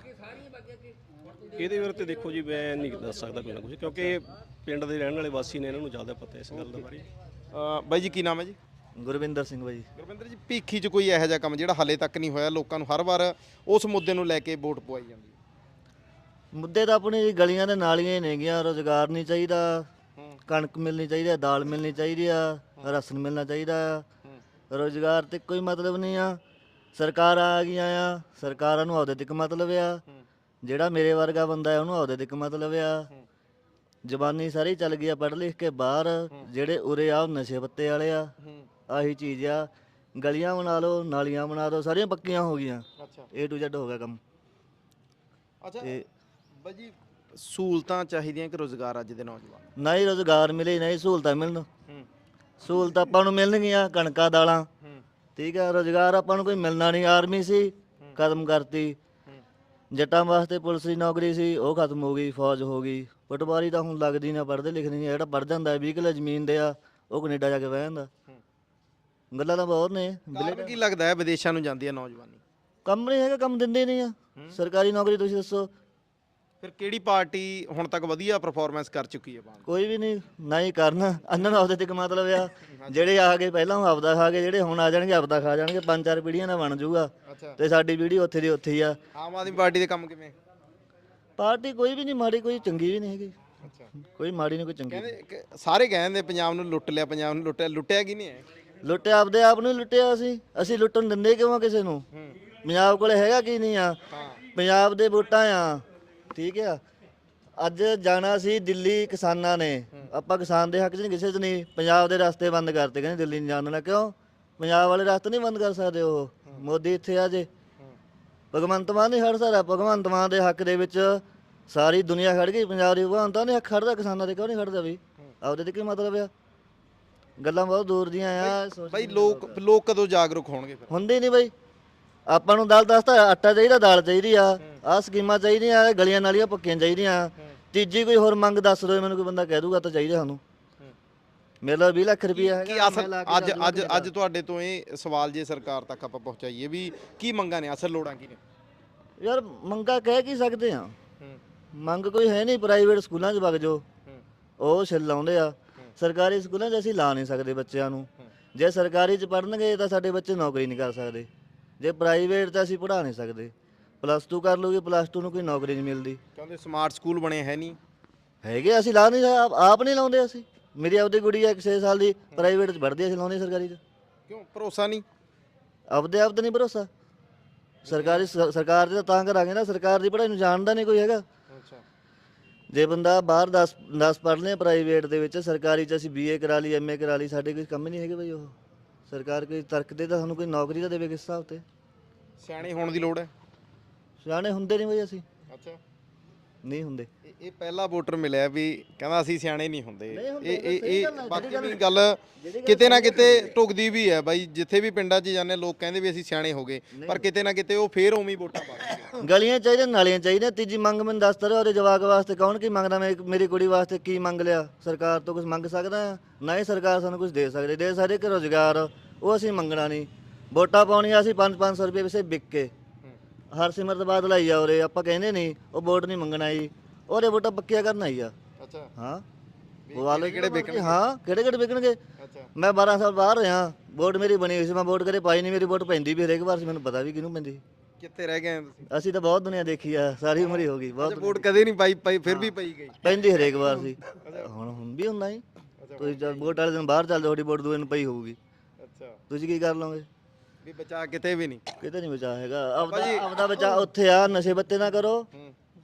ਇਹਦੇ ਬਾਰੇ ਤੇ ਦੇਖੋ ਜੀ ਮੈਂ ਨਹੀਂ ਦੱਸ ਸਕਦਾ ਕੋਈ ਨਾ ਕੁਝ ਕਿਉਂਕਿ ਪਿੰਡ ਦੇ ਰਹਿਣ ਵਾਲੇ ਵਾਸੀ ਨੇ ਇਹਨਾਂ ਨੂੰ ਜ਼ਿਆਦਾ ਪਤਾ ਇਸ ਗੱਲ ਦਾ ਬਾਰੇ। ਅ, ਬਾਈ ਜੀ ਕੀ ਨਾਮ ਹੈ ਜੀ? ਗੁਰਵਿੰਦਰ ਸਿੰਘ ਬਾਈ। ਗੁਰਵਿੰਦਰ ਜੀ ਭੀਖੀ 'ਚ ਕੋਈ ਇਹੋ ਜਿਹਾ ਕੰਮ ਜਿਹੜਾ ਹਲੇ ਤੱਕ ਨਹੀਂ ਹੋਇਆ? ਲੋਕਾਂ ਨੂੰ ਹਰ ਵਾਰ ਉਸ ਮੁੱਦੇ ਨੂੰ ਲੈ ਕੇ ਵੋਟ ਪਵਾਈ ਜਾਂਦੀ ਹੈ। ਮੁੱਦੇ ਤਾਂ ਆਪਣੀ ਗਲੀਆਂ ਦੇ ਨਾਲੀਆਂ ਹੀ ਨੇਗੀਆਂ ਰੋਜ਼ਗਾਰ ਨਹੀਂ ਚਾਹੀਦਾ ਕਣਕ ਮਿਲਣੀ ਚਾਹੀਦੀ ਹੈ ਦਾਲ ਮਿਲਣੀ ਚਾਹੀਦੀ ਆ ਰਸਨ ਮਿਲਣਾ ਚਾਹੀਦਾ ਆ। ਰੋਜ਼ਗਾਰ ਤੇ ਕੋਈ ਮਤਲਬ ਨਹੀਂ ਆ। ਸਰਕਾਰਾਂ ਆ ਗਈਆਂ ਆ ਸਰਕਾਰਾਂ ਨੂੰ ਆਪਦੇ ਤੱਕ ਮਤਲਬ ਆ। ਜਿਹੜਾ ਮੇਰੇ ਵਰਗਾ ਬੰਦਾ ਹੈ ਉਹਨੂੰ ਆਪਦੇ ਤੱਕ ਮਤਲਬ ਆ। ਜ਼ਬਾਨੀ ਸਾਰੀ ਚੱਲ ਗਈ ਆ ਪੜ੍ਹ ਲਿਖ ਕੇ ਬਾਹਰ। ਜਿਹੜੇ ਉਰੇ ਆ ਉਹ ਨਸ਼ੇ ਪੱਤੇ ਵਾਲੇ ਆ। ਆਹੀ ਚੀਜ਼ ਆ। ਗਲੀਆਂ ਬਣਾ ਲਓ ਨਾਲੀਆਂ ਬਣਾ ਦਿਓ ਸਾਰੀਆਂ ਪੱਕੀਆਂ ਹੋ ਗਈਆਂ। ਅੱਛਾ। A to Z ਹੋ ਗਿਆ ਕੰਮ। ਅੱਛਾ। ਤੇ ਬਾਈ ਜੀ ਸਹੂਲਤਾਂ ਚਾਹੀਦੀਆਂ ਕਿ ਰੋਜ਼ਗਾਰ ਅੱਜ ਦੇ ਨੌਜਵਾਨ? ਨਾ ਹੀ ਰੋਜ਼ਗਾਰ ਮਿਲੇ ਨਾ ਹੀ ਸਹੂਲਤਾਂ ਮਿਲਣ। ਹੂੰ। ਸਹੂਲਤਾਂ ਆਪਾਂ ਨੂੰ ਮਿਲਣਗੀਆਂ ਕਣਕਾਂ ਦਾਲਾਂ। ਹੂੰ। ਠੀਕ ਹੈ ਰੋਜ਼ਗਾਰ ਆਪਾਂ ਨੂੰ ਕੋਈ ਮਿਲਣਾ ਨਹੀਂ। ਆਰਮੀ ਸੀ ਖਤਮ ਕਰਤੀ। ਜੱਟਾਂ ਵਾਸਤੇ ਪੁਲਿਸ ਦੀ ਨੌਕਰੀ ਸੀ ਉਹ ਖਤਮ ਹੋ ਗਈ ਫੌਜ ਹੋ ਗਈ। ਪਟਵਾਰੀ ਤਾਂ ਹੁਣ ਲੱਗਦੀ ਨਾ ਪੜ੍ਹਦੇ ਲਿਖਦੇ ਨਹੀਂ। ਜਿਹੜਾ ਪੜ੍ਹ ਜਾਂਦਾ 20 ਕਿੱਲੇ ਜ਼ਮੀਨ ਦੇ ਆ ਉਹ ਕੈਨੇਡਾ ਜਾ ਕੇ ਬਹਿ ਜਾਂਦਾ। ਗੱਲਾਂ ਤਾਂ ਬਹੁਤ ਨੇ ਕਾਰਨ ਕੀ ਲੱਗਦਾ ਹੈ ਵਿਦੇਸ਼ਾਂ ਨੂੰ ਜਾਂਦੀ ਹੈ ਨੌਜਵਾਨੀ? ਕੰਮ ਨਹੀਂ ਹੈਗਾ ਕੰਮ ਦਿੰਦੇ ਨਹੀਂ ਆ। ਸਰਕਾਰੀ ਨੌਕਰੀ ਤੁਸੀਂ ਦੱਸੋ। ਫਿਰ ਕਿਹੜੀ ਪਾਰਟੀ ਹੁਣ ਤੱਕ ਵਧੀਆ ਪਰਫਾਰਮੈਂਸ ਕਰ ਚੁੱਕੀ ਹੈ ਕੋਈ ਵੀ ਨਹੀਂ ਨਾ ਹੀ ਕਰਨਾ। ਅੰਨਾਂ ਨੂੰ ਆਪਦੇ ਤੱਕ ਮਤਲਬ ਆ ਜਿਹੜੇ ਆ ਗਏ ਪਹਿਲਾਂ ਉਹ ਆਪਦਾ ਖਾ ਗਏ ਜਿਹੜੇ ਹੁਣ ਆ ਜਾਣਗੇ ਆਪਦਾ ਖਾ ਜਾਣਗੇ। ਪੰਜ ਚਾਰ ਪੀੜ੍ਹੀਆਂ ਦਾ ਬਣ ਜਾਊਗਾ। ਅੱਛਾ। ਤੇ ਸਾਡੀ ਵੀਡੀਓ ਉੱਥੇ ਦੀ ਉੱਥੇ ਹੀ ਆ। ਆਮ ਆਦਮੀ ਪਾਰਟੀ ਦੇ ਕੰਮ ਕਿਵੇਂ? ਪਾਰਟੀ ਕੋਈ ਵੀ ਨਹੀਂ ਮਾੜੀ ਕੋਈ ਚੰਗੀ ਵੀ ਨਹੀਂ ਹੈਗੀ। ਅੱਛਾ। ਕੋਈ ਮਾੜੀ ਨਹੀਂ ਕੋਈ ਚੰਗੀ ਕਹਿੰਦੇ ਕਿ ਸਾਰੇ ਕਹਿੰਦੇ ਪੰਜਾਬ ਨੂੰ ਲੁੱਟ ਲਿਆ ਪੰਜਾਬ ਨੂੰ ਲੁੱਟਿਆ ਲੁੱਟਿਆ ਕੀ ਨਹੀਂ ਹੈ? ਲੁੱਟਿਆ ਆਪਦੇ ਆਪ ਨੂੰ ਹੀ ਲੁੱਟਿਆ ਅਸੀਂ ਅਸੀਂ ਲੁੱਟਣ ਦਿੰਦੇ ਕਿਉਂ ਆ ਕਿਸੇ ਨੂੰ? ਪੰਜਾਬ ਕੋਲੇ ਹੈਗਾ ਕੀ ਨਹੀਂ ਆ? ਪੰਜਾਬ ਦੇ ਵੋਟਾਂ ਆ। ਠੀਕ ਆ। ਅੱਜ ਜਾਣਾ ਸੀ ਦਿੱਲੀ ਕਿਸਾਨਾਂ ਨੇ। ਆਪਾਂ ਕਿਸਾਨ ਦੇ ਹੱਕ 'ਚ ਨਹੀਂ, ਕਿਸੇ 'ਚ ਨਹੀਂ। ਪੰਜਾਬ ਦੇ ਰਸਤੇ ਬੰਦ ਕਰਤੇ। ਕਹਿੰਦੇ ਦਿੱਲੀ ਨਹੀਂ ਜਾਣ ਦੇਣਾ। ਕਿਉਂ? ਪੰਜਾਬ ਵਾਲੇ ਰਸਤੇ ਨਹੀਂ ਬੰਦ ਕਰ ਸਕਦੇ ਉਹ। ਮੋਦੀ ਇੱਥੇ ਆ ਜੇ। ਭਗਵੰਤ ਮਾਨ ਨਹੀਂ ਖੜ ਸਕਦਾ। ਭਗਵੰਤ ਮਾਨ ਦੇ ਹੱਕ ਦੇ ਵਿੱਚ ਸਾਰੀ ਦੁਨੀਆ ਖੜ ਗਈ। ਪੰਜਾਬ ਦੀ ਭਗਵੰਤ ਮਾਨ ਹੱਕ ਖੜਦਾ। ਕਿਸਾਨਾਂ ਦੇ ਕਿਉਂ ਨਹੀਂ ਖੜਦਾ ਵੀ? ਆਪਦੇ ਤੇ ਕੀ ਮਤਲਬ ਆ? ਗੱਲਾਂ ਬਹੁਤ ਦੂਰ ਦੀਆਂ ਆ ਸੋਚ ਬਾਈ ਲੋਕ ਲੋਕ ਕਦੋਂ ਜਾਗਰੂਕ ਹੋਣਗੇ ਫਿਰ? ਹੁੰਦੀ ਨਹੀਂ ਬਈ। ਆਪਾਂ ਨੂੰ ਦਾਲ ਦੱਸਦਾ ਆਟਾ ਚਾਹੀਦਾ ਦਾਲ ਚਾਹੀਦੀ ਆ। ਆਹ ਸਕੀਮਾਂ ਚਾਹੀਦੀਆਂ ਗਲੀਆਂ ਨਾਲੀਆਂ ਪੱਕੀਆਂ ਚਾਹੀਦੀਆਂ। ਤੀਜੀ ਕੋਈ ਹੋਰ ਮੰਗ ਦੱਸ ਦੋ ਮੈਨੂੰ ਕੋਈ ਬੰਦਾ ਕਹਿ ਦੂਗਾ ਤਾਂ ਚਾਹੀਦਾ ਸਾਨੂੰ। ਮੇਰੇ ਕੋਲ 20 ਲੱਖ ਰੁਪਈਆ ਹੈਗਾ ਕੀ ਮੈਂ ਅਸਲ ਲਾ ਕੇ ਅੱਜ ਅੱਜ। ਅੱਜ ਤੁਹਾਡੇ ਤੋਂ ਇਹ ਸਵਾਲ ਜੇ ਸਰਕਾਰ ਤੱਕ ਆਪਾਂ ਪਹੁੰਚਾਈਏ ਵੀ ਕੀ ਮੰਗਾਂ ਨੇ ਅਸਲ ਲੋੜਾਂ ਕੀ ਨੇ? ਯਾਰ ਮੰਗਾ ਕਹਿ ਕੀ ਸਕਦੇ ਆ? ਮੰਗ ਕੋਈ ਹੈ ਨਹੀਂ ਪ੍ਰਾਈਵੇਟ ਸਕੂਲਾਂ 'ਚ ਵਗ ਜਾਓ। ਉਹ ਛਿੱਲ ਲਾਉਂਦੇ ਆ। ਸਰਕਾਰੀ ਸਕੂਲਾਂ 'ਚ ਅਸੀਂ ਲਾ ਨਹੀਂ ਸਕਦੇ ਬੱਚਿਆਂ ਨੂੰ। ਜੇ ਸਰਕਾਰੀ 'ਚ ਪੜਨਗੇ ਤਾਂ ਸਾਡੇ ਬੱਚੇ ਨੌਕਰੀ ਨਹੀਂ ਕਰ ਸਕਦੇ। ਜੇ ਪ੍ਰਾਈਵੇਟ 'ਚ ਅਸੀਂ ਪੜ੍ਹਾ ਨਹੀਂ ਸਕਦੇ। ਪਲੱਸ 2 ਕਰ ਲੂਗੇ ਪਲੱਸ 2 ਨੂੰ ਕੋਈ ਨੌਕਰੀ ਨਹੀਂ ਮਿਲਦੀ। ਕਹਿੰਦੇ ਸਮਾਰਟ ਸਕੂਲ ਬਣੇ ਹੈ ਨਹੀਂ। ਹੈਗੇ ਅਸੀਂ ਲਾ ਨਹੀਂ ਆਪ ਆਪ ਨਹੀਂ ਲਾਉਂਦੇ ਅਸੀਂ। ਮੇਰੀ ਆਪਦੀ ਗੁੜੀ ਆ 6 ਸਾਲ ਦੀ ਪ੍ਰਾਈਵੇਟ 'ਚ ਪੜ੍ਹਦੀ ਅਸੀਂ ਲਾਉਂਦੇ ਸਰਕਾਰੀ 'ਚ। ਕਿਉਂ? ਭਰੋਸਾ ਨਹੀਂ? ਆਪਦੇ ਆਪ ਤੇ ਨਹੀਂ ਭਰੋਸਾ। ਸਰਕਾਰੀ ਸ- ਸਰਕਾਰ ਦੇ ਤਾਂ ਤਾਂ ਕਰਾਂਗੇ ਨਾ ਸਰਕਾਰ ਦੀ ਪੜ੍ਹਾਈ ਨੂੰ ਜਾਣਦਾ ਨਹੀਂ ਕੋਈ ਹੈਗਾ। ਅੱਛਾ। ਜੇ ਬੰਦਾ ਬਾਹਰ 10 10 ਪੜ੍ਹ ਲਿਆ ਪ੍ਰਾਈਵੇਟ ਦੇ ਵਿੱਚ ਸਰਕਾਰੀ ਚ ਅਸੀਂ ਬੀਏ ਕਰਾ ਲਈ ਐਮਏ ਕਰਾ ਲਈ ਸਾਡੇ ਕੋਈ ਕੰਮ ਨਹੀਂ ਹੈਗੇ ਬਈ ਉਹ। ਸਰਕਾਰ ਕੋਈ ਤਰਕ ਦੇ ਤਾਂ ਸਾਨੂੰ ਕੋਈ ਨੌਕਰੀ ਤਾਂ ਦੇਵੇ ਕਿਸ ਹਿਸਾਬ ਤੇ? ਸਿਆਣੇ ਹੋਣ ਦੀ ਲੋੜ ਹੈ। ਸਿਆਣੇ ਹੁੰਦੇ ਨਹੀਂ ਬਈ ਅਸੀਂ। ਨਹੀਂ ਹੁੰਦੇ। ਇਹ- ਇਹ ਪਹਿਲਾ ਵੋਟਰ ਮਿਲਿਆ ਵੀ ਕਹਿੰਦਾ ਅਸੀਂ ਸਿਆਣੇ ਨਹੀਂ ਹੁੰਦੇ। ਇਹ ਇਹ ਇਹ ਬਾਕੀ ਵੀ ਗੱਲ- ਕਿਤੇ ਨਾ ਕਿਤੇ ਟੁਕਦੀ ਵੀ ਹੈ ਬਾਈ ਜਿੱਥੇ ਵੀ ਪਿੰਡਾਂ 'ਚ ਜਾਂਦੇ ਲੋਕ ਕਹਿੰਦੇ ਵੀ ਅਸੀਂ ਸਿਆਣੇ ਹੋ ਗਏ ਪਰ ਕਿਤੇ ਨਾ ਕਿਤੇ ਉਹ ਫੇਰ ਉਵੇਂ ਹੀ ਵੋਟਾਂ ਪਾ ਦਿੰਦੇ ਗਲੀਆਂ ਚਾਹੀਦੀਆਂ ਨਾਲੀਆਂ ਚਾਹੀਦੀਆਂ ਤੀਜੀ ਮੰਗ ਮੈਨੂੰ ਦੱਸ ਤਾ ਰਿਹਾ ਉਹਦੇ ਜਵਾਕ ਵਾਸਤੇ ਕੌਣ ਕੀ ਮੰਗਦਾ ਮੈਂ ਮੇਰੀ ਕੁੜੀ ਵਾਸਤੇ ਕੀ ਮੰਗ ਲਿਆ? ਸਰਕਾਰ ਤੋਂ ਕੁਝ ਮੰਗ ਸਕਦਾ ਆ? ਨਾ ਹੀ ਸਰਕਾਰ ਸਾਨੂੰ ਕੁਝ ਦੇ ਸਕਦੀ ਦੇ ਸਾਰੇ ਕਿ ਰੋਜ਼ਗਾਰ ਉਹ ਅਸੀਂ ਮੰਗਣਾ ਨਹੀਂ। ਵੋਟਾਂ ਪਾਉਣੀਆਂ ਅਸੀਂ 5-500 ਰੁਪਏ ਵਿਸੇ ਵਿਕ। ਕੇ ਹਰਸਿਮਰਤ ਬਾਦਲ ਆਈ ਆ ਉਰੇ ਆਪਾਂ ਕਹਿੰਦੇ ਨਹੀਂ ਉਹ ਵੋਟ ਨਹੀਂ ਮੰਗਣਾ ਜੀ ਉਹਦੇ ਵੋਟਾਂ ਪੱਕੀਆਂ ਕਰਨਾ ਹੀ ਆ। ਅੱਛਾ। ਹਾਂ। ਵਾਲੇ ਕਿਹੜੇ ਵਿਕਣਗੇ? ਹਾਂ ਕਿਹੜੇ ਕਿਹੜੇ ਵਿਕਣਗੇ? ਅੱਛਾ। ਮੈਂ 12 ਸਾਲ ਬਾਹਰ ਰਿਹਾ ਵੋਟ ਮੇਰੀ ਬਣੀ ਹੋਈ ਸੀ ਮੈਂ ਵੋਟ ਕਦੇ ਪਾਈ ਨਹੀਂ ਮੇਰੀ ਵੋਟ ਪੈਂਦੀ ਵੀ ਹਰੇਕ ਵਾਰ ਸੀ ਮੈਨੂੰ ਪਤਾ ਵੀ ਕਿਹਨੂੰ ਪੈਂਦੀ। ਕਿੱਥੇ ਰਹਿ ਗਏ ਤੁਸੀਂ? ਅਸੀਂ ਤਾਂ ਬਹੁਤ ਦੁਨੀਆ ਦੇਖੀ ਆ ਸਾਰੀ ਉਮਰ ਹੀ ਹੋ ਗਈ ਬਹੁਤ ਵੋਟ ਕਦੇ ਨਹੀਂ ਪਾਈ ਪਾਈ ਫਿਰ ਵੀ ਪਈ ਗਈ। ਪੈਂਦੀ ਹਰੇਕ ਵਾਰ ਸੀ। ਹੁਣ ਹੁਣ ਵੀ ਹੁੰਦਾ ਹੀ। ਤੁਸੀਂ ਜਦ ਵੋਟ ਵਾਲੇ ਦਿਨ ਬਾਹਰ ਚੱਲਦੇ ਤੁਹਾਡੀ ਵੋਟ ਦੂਏ ਨੂੰ ਪਈ ਹੋਊਗੀ। ਅੱਛਾ। ਤੁਸੀਂ ਕੀ ਕਰ ਲਓਗੇ? ਵੀ ਬਚਾ ਕਿਤੇ ਵੀ ਨਹੀਂ। ਕਿਤੇ ਨਹੀਂ ਬਚਾ ਹੈਗਾ। ਆਪਦਾ ਆਪਦਾ ਬਚਾ ਉੱਥੇ ਆ ਨਸ਼ੇ ਬੱਤੇ ਨਾ ਕਰੋ।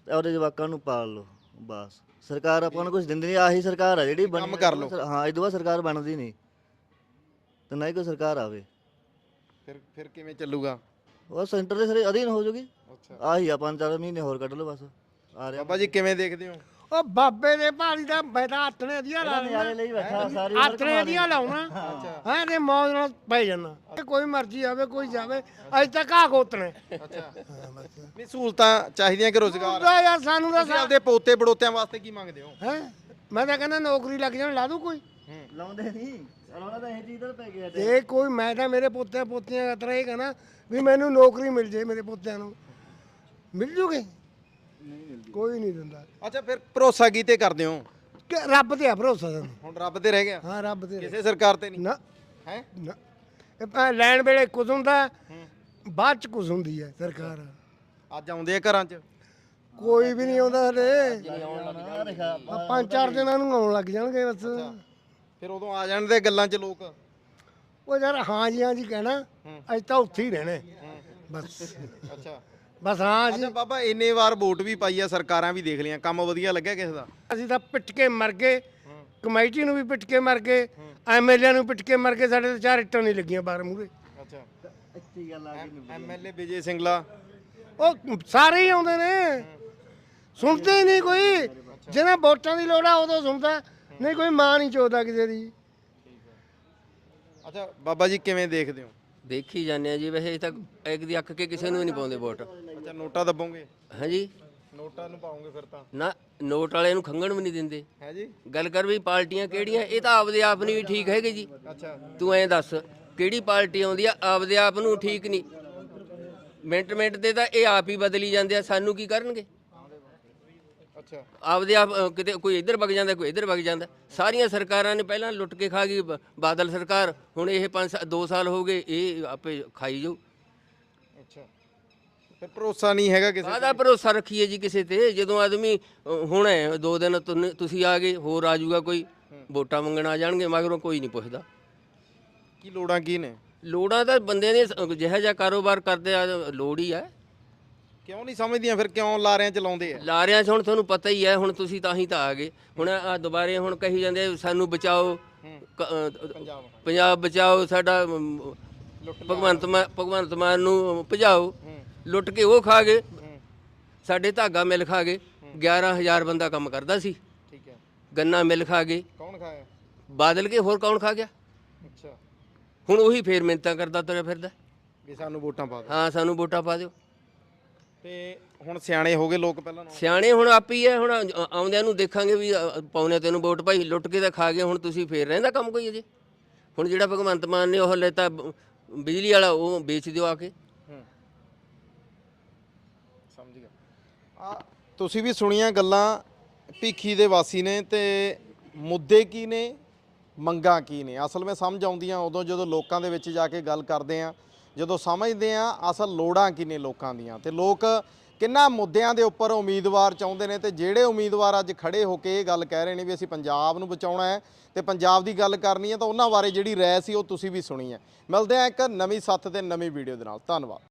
ਤੇ ਉਹਦੇ ਜਵਾਕਾਂ ਨੂੰ ਪਾਲ ਲਓ ਬਸ। ਸਰਕਾਰ ਆਪਾਂ ਨੂੰ ਕੁਝ ਦਿੰਦੀ ਨਹੀਂ ਆਹੀ ਸਰਕਾਰ ਆ ਜਿਹੜੀ ਬਣੀ ਕੰਮ ਕਰ ਲਓ। ਹਾਂ ਇਹ ਤੋਂ ਬਾਅਦ ਸਰਕਾਰ ਬਣਦੀ ਨਹੀਂ। ਤੇ ਨਾ ਹੀ ਕੋਈ ਸਰਕਾਰ ਆਵੇ। ਫਿਰ ਫਿਰ ਕਿਵੇਂ ਚੱਲੂਗਾ? ਉਹ ਸੈਂਟਰ ਦੇ ਸਾਰੇ ਅਧੀਨ ਹੋ ਜੂਗੀ। ਅੱਛਾ। ਆਹੀ ਆ ਪੰਜ ਚਾਰ ਮਹੀਨੇ ਹੋਰ ਕੱਢ ਲਓ ਬਸ। ਆ ਰਿਹਾ ਬਾਬਾ ਜੀ ਕਿਵੇਂ ਦੇਖਦੇ ਹੋ? ਉਹ ਬਾਬੇ ਦੇ ਭਾਲੀ ਦਾ ਤਾਂ ਆਤਣੇ ਦੀਆਂ ਲਾ ਨਿਆਰੇ ਲਈ ਬੈਠਾ ਸਾਰੀ ਆਤਣੇ ਦੀਆਂ ਲਾਉਣਾ। ਹਾਂ ਤੇ ਮੌਜ ਨਾਲ ਪੈ ਜਾਣਾ। ਕੋਈ ਮਰਜ਼ੀ ਆਵੇ ਕੋਈ ਜਾਵੇ। ਅੱਜ ਤੱਕ ਆ ਗੋਤਣੇ। ਨਹੀਂ ਸਹੂਲਤਾਂ ਚਾਹੀਦੀਆਂ ਕਿ ਰੋਜ਼ਗਾਰ? ਉਹਦਾ ਯਾਰ ਸਾਨੂੰ ਤਾਂ ਤੁਸੀਂ ਆਪਦੇ ਪੋਤੇ ਬੜੋਤਿਆਂ ਵਾਸਤੇ ਕੀ ਮੰਗਦੇ ਹੋ? ਹੈ? ਮੈਂ ਤਾਂ ਕਹਿੰਦਾ ਨੌਕਰੀ ਲੱਗ ਜਾਣ ਲਾ ਦੂ ਕੋਈ। ਲਾਉਂਦੇ ਨਹੀਂ। ਲਾਉਣਾ ਤਾਂ ਇਹ ਚੀਜ਼ ਤਾਂ ਪੈ ਗਿਆ ਜੇ ਕੋਈ ਮੈਂ ਤਾਂ ਮੇਰੇ ਪੋਤੇ ਪੋਤੀਆਂ ਦਾ ਤਰ੍ਹਾਂ ਇਹ ਕਹਣਾ ਵੀ ਮੈਨੂੰ ਨੌਕਰੀ ਮਿਲ ਜੇ ਮੇਰੇ ਪੋਤਿਆਂ ਨੂੰ। ਮਿਲ ਜੂਗੇ? ਕੋਈ ਨਹੀਂ ਦਿੰਦਾ। ਅੱਛਾ ਫਿਰ ਭਰੋਸਾ ਕੀਤੇ ਕਰਦੇ ਹੋ? ਕਿ ਰੱਬ ਤੇ ਆ ਭਰੋਸਾ ਸਾਨੂੰ। ਹੁਣ ਰੱਬ ਤੇ ਰਹਿ ਗਿਆ? ਹਾਂ ਰੱਬ ਤੇ ਕਿਸੇ ਸਰਕਾਰ ਤੇ ਨਹੀਂ? ਨਾ। ਹੈ? ਨਾ। ਇਹ ਭਾਵੇਂ ਲੈਣ ਵੇਲੇ ਕੁਝ ਹੁੰਦਾ ਬਾਅਦ ਚ ਕੁਝ ਹੁੰਦੀ ਹੈ ਸਰਕਾਰ। ਅੱਜ ਆਉਂਦੇ ਆ ਘਰਾਂ 'ਚ? ਕੋਈ ਵੀ ਨਹੀਂ ਆਉਂਦਾ ਆਹ ਪੰਜ ਚਾਰ ਦਿਨਾਂ ਨੂੰ ਆਉਣ ਲੱਗ ਜਾਣਗੇ ਬਸ। ਫਿਰ ਉਦੋਂ ਆ ਜਾਣ ਦੇ ਗੱਲਾਂ 'ਚ ਲੋਕ? ਉਹ ਯਾਰ ਹਾਂ ਜੀ ਹਾਂ ਜੀ ਕਹਿਣਾ ਅੱਜ ਤਾਂ ਉੱਥੇ ਹੀ ਰਹਿਣਾ। ਹੈ। ਬਸ। ਅੱਛਾ। ਬਸ ਹਾਂ ਜੀ ਅੱਛਾ ਬਾਬਾ ਇੰਨੇ ਵਾਰ ਵੋਟ ਵੀ ਪਾਈ ਆ ਸਰਕਾਰਾਂ ਵੀ ਦੇਖ ਲਿਆ ਕੰਮ ਵਧੀਆ ਲੱਗਿਆ ਕਿਸੇ ਦਾ? ਅਸੀਂ ਤਾਂ ਪਿੱਟ ਕੇ ਮਰ ਗਏ। ਕਮੇਟੀ ਨੂੰ ਵੀ ਪਿੱਟ ਕੇ ਮਰ ਗਏ। ਐਮਐਲਏ ਨੂੰ ਪਿੱਟ ਕੇ ਮਰ ਗਏ। ਸਾਡੇ ਤੇ ਚਾਰ ਇੱਟਾਂ ਨਹੀਂ ਲੱਗੀਆਂ ਬਾਹਰ ਮੂਰੇ ਅੱਛਾ। ਐਮਐਲਏ ਵਿਜੇ ਸਿੰਗਲਾ। ਉਹ ਸਾਰੇ ਹੀ ਆਉਂਦੇ ਨੇ। ਸੁਣਦੇ ਹੀ ਨਹੀਂ ਕੋਈ। ਜਿਹਨਾਂ ਵੋਟਾਂ ਦੀ ਲੋੜ ਆ ਉਦੋਂ ਸੁਣਦਾ। ਨਹੀਂ ਕੋਈ ਮਾਂ ਨਹੀਂ ਚੋਦਾ ਕਿਸੇ ਦੀ। ਅੱਛਾ ਬਾਬਾ ਜੀ ਕਿਵੇਂ ਦੇਖਦੇ ਹੋ? ਦੇਖੀ ਜਾਂਦੇ ਆ ਜੀ। ਵੈਸੇ ਇਹ ਤਾਂ ਇੱਕ ਦੀ ਅੱਖ ਕੇ ਕਿਸੇ ਨੂੰ ਵੀ ਨਹੀਂ ਪਾਉਂਦੇ ਵੋਟ। ਅੱਛਾ ਨੋਟਾ ਦੱਬੋਗੇ? ਹਾਂਜੀ। ਨੋਟਾਂ ਨੂੰ ਪਾਉਂਗੇ ਫਿਰ ਤਾਂ। ਨਾ ਨੋਟ ਵਾਲੇ ਨੂੰ ਖੰਗਣ ਵੀ ਨਹੀਂ ਦਿੰਦੇ। ਹੈ ਜੀ? ਗੱਲ ਕਰ ਵੀ ਪਾਰਟੀਆਂ ਕਿਹੜੀਆਂ ਇਹ ਤਾਂ ਆਪਦੇ ਆਪ ਨਹੀਂ ਵੀ ਠੀਕ ਹੈਗੇ ਜੀ। ਅੱਛਾ। ਤੂੰ ਐਂ ਦੱਸ ਕਿਹੜੀ ਪਾਰਟੀ ਆਉਂਦੀ ਆ ਆਪਦੇ ਆਪ ਨੂੰ ਠੀਕ ਨਹੀਂ? ਮਿੰਟ ਮਿੰਟ ਤੇ ਤਾਂ ਇਹ ਆਪ ਹੀ ਬਦਲੀ ਜਾਂਦੇ ਆ ਸਾਨੂੰ ਕੀ ਕਰਨਗੇ? ਅੱਛਾ। ਆਪਦੇ ਆਪ ਅ, ਕਿਤੇ ਕੋਈ ਇੱਧਰ ਵਗ ਜਾਂਦਾ ਕੋਈ ਇੱਧਰ ਵਗ ਜਾਂਦਾ। ਸਾਰੀਆਂ ਸਰਕਾਰਾਂ ਨੇ ਪਹਿਲਾਂ ਲੁੱਟ ਕੇ ਖਾ ਗਈ ਬ- ਬਾਦਲ ਸਰਕਾਰ। ਹੁਣ ਇਹ 5 2 ਸਾਲ ਹੋ ਗਏ ਇਹ ਆਪੇ ਖਾਈ ਜਾਊ। ਅੱਛਾ। ਫਿਰ ਭਰੋਸਾ ਨਹੀਂ ਹੈਗਾ ਕਿਸੇ ਕਾਹਦਾ ਭਰੋਸਾ ਰੱਖੀਏ ਜੀ ਕਿਸੇ ਤੇ? ਜਦੋਂ ਆਦਮੀ ਅ, ਹੁਣ ਹੈ ਦੋ ਦਿਨ ਤੁਨ- ਤੁਸੀਂ ਆ ਗਏ ਹੋਰ ਆ ਜਾਊਗਾ ਕੋਈ ਵੋਟਾਂ ਮੰਗਣ ਆ ਜਾਣਗੇ ਮਗਰੋਂ ਕੋਈ ਨਹੀਂ ਪੁੱਛਦਾ। ਕੀ ਲੋੜਾਂ ਕੀ ਨੇ? ਲੋੜਾਂ ਤਾਂ ਬੰਦੇ ਨੇ ਸ- ਜਿਹੋ ਜਿਹਾ ਕਾਰੋਬਾਰ ਕਰਦੇ ਆ ਲੋੜ ਹੀ ਆ। ਕਿਉਂ ਨਹੀਂ ਸਮਝਦੀਆਂ ਫਿਰ ਕਿਉਂ ਲਾਰਿਆਂ ਚ ਲਾਉਂਦੇ ਆ? ਲਾਰਿਆਂ 'ਚ ਹੁਣ ਤੁਹਾਨੂੰ ਪਤਾ ਹੀ ਹੈ ਹੁਣ ਤੁਸੀਂ ਤਾਂ ਹੀ ਤਾਂ ਆ ਗਏ। ਹੁਣ ਆ ਦੁਬਾਰੇ ਹੁਣ ਕਹੀ ਜਾਂਦੇ ਆ, ਸਾਨੂੰ ਬਚਾਓ ਕ- ਅ, ਪੰਜਾਬ ਬਚਾਓ ਸਾਡਾ ਅਮ, ਭਗਵੰਤ ਮਾਨ ਭਗਵੰਤ ਮਾਨ ਨੂੰ ਭਜਾਓ। ਲੁੱਟ ਕੇ ਉਹ ਖਾ ਗਏ। ਸਾਡੇ ਧਾਗਾ ਮਿਲ ਖਾ ਗਏ। 11000 ਬੰਦਾ ਕੰਮ ਕਰਦਾ ਸੀ। ਠੀਕ ਹੈ। ਗੰਨਾ ਮਿਲ ਖਾ ਗਏ। ਕੌਣ ਖਾਇਆ? ਬਾਦਲ ਕੇ ਹੋਰ ਕੌਣ ਖਾ ਗਿਆ? ਅੱਛਾ। ਹੁਣ ਉਹੀ ਫੇਰ ਮਿੰਤਾਂ ਕਰਦਾ ਤੁਰਿਆ ਫਿਰਦਾ। ਵੀ ਸਾਨੂੰ ਵੋਟਾਂ ਪਾ ਦਿਓ। ਹਾਂ ਸਾਨੂੰ ਵੋਟਾਂ ਪਾ ਦਿਓ। ਤੇ ਹੁਣ ਸਿਆਣੇ ਹੋ ਗਏ ਲੋਕ ਪਹਿਲਾਂ ਨਾਲੋਂ। ਸਿਆਣੇ ਹੁਣ ਆਪ ਹੀ ਐ ਹੁਣ ਆ- ਆਉਂਦਿਆਂ ਨੂੰ ਦੇਖਾਂਗੇ ਵੀ ਅ, ਪਾਉਣੇ ਤੈਨੂੰ ਵੋਟ ਭਾਈ ਲੁੱਟ ਕੇ ਤਾਂ ਖਾ ਗਏ। ਹੁਣ ਤੁਸੀਂ ਫੇਰ ਰਹਿੰਦਾ ਕੰਮ ਕੋਈ ਅਜੇ? ਹੁਣ ਜਿਹੜਾ ਭਗਵੰਤ ਮਾਨ ਨੇ ਉਹ ਲੈਤਾ ਬ- ਬਿਜਲੀ ਵਾਲਾ ਉਹ ਵੇਚ ਦਿਓ ਆ ਕੇ। ਸਮਝ ਗਿਆ। ਆ ਤੁਸੀਂ ਵੀ ਸੁਣੀਆਂ ਗੱਲਾਂ ਭੀਖੀ ਦੇ ਵਾਸੀ ਨੇ ਤੇ ਮੁੱਦੇ ਕੀ ਨੇ, ਮੰਗਾਂ ਕੀ ਨੇ? ਅਸਲ ਵਿੱਚ ਸਮਝ ਆਉਂਦੀਆਂ ਉਦੋਂ ਜਦੋਂ ਲੋਕਾਂ ਦੇ ਵਿੱਚ ਜਾ ਕੇ ਗੱਲ ਕਰਦੇ ਆ ਜਦੋਂ ਸਮਝਦੇ ਆ ਅਸਲ ਲੋੜਾਂ ਕੀ ਨੇ ਲੋਕਾਂ ਦੀਆਂ? ਤੇ ਲੋਕ ਕਿੰਨਾ ਮੁੱਦਿਆਂ ਦੇ ਉੱਪਰ ਉਮੀਦਵਾਰ ਚਾਹੁੰਦੇ ਨੇ ਤੇ ਜਿਹੜੇ ਉਮੀਦਵਾਰ ਅੱਜ ਖੜੇ ਹੋ ਕੇ ਇਹ ਗੱਲ ਕਹਿ ਰਹੇ ਨੇ ਵੀ ਅਸੀਂ ਪੰਜਾਬ ਨੂੰ ਬਚਾਉਣਾ ਹੈ ਤੇ ਪੰਜਾਬ ਦੀ ਗੱਲ ਕਰਨੀ ਹੈ ਤਾਂ ਉਹਨਾਂ ਬਾਰੇ ਜਿਹੜੀ ਰਾਏ ਸੀ ਉਹ ਤੁਸੀਂ ਵੀ ਸੁਣੀ ਹੈ। ਮਿਲਦੇ ਆ ਇੱਕ ਨਵੀਂ ਸੱਥ ਤੇ ਨਵੀਂ ਵੀਡੀਓ ਦੇ ਨਾਲ। ਧੰਨਵਾਦ।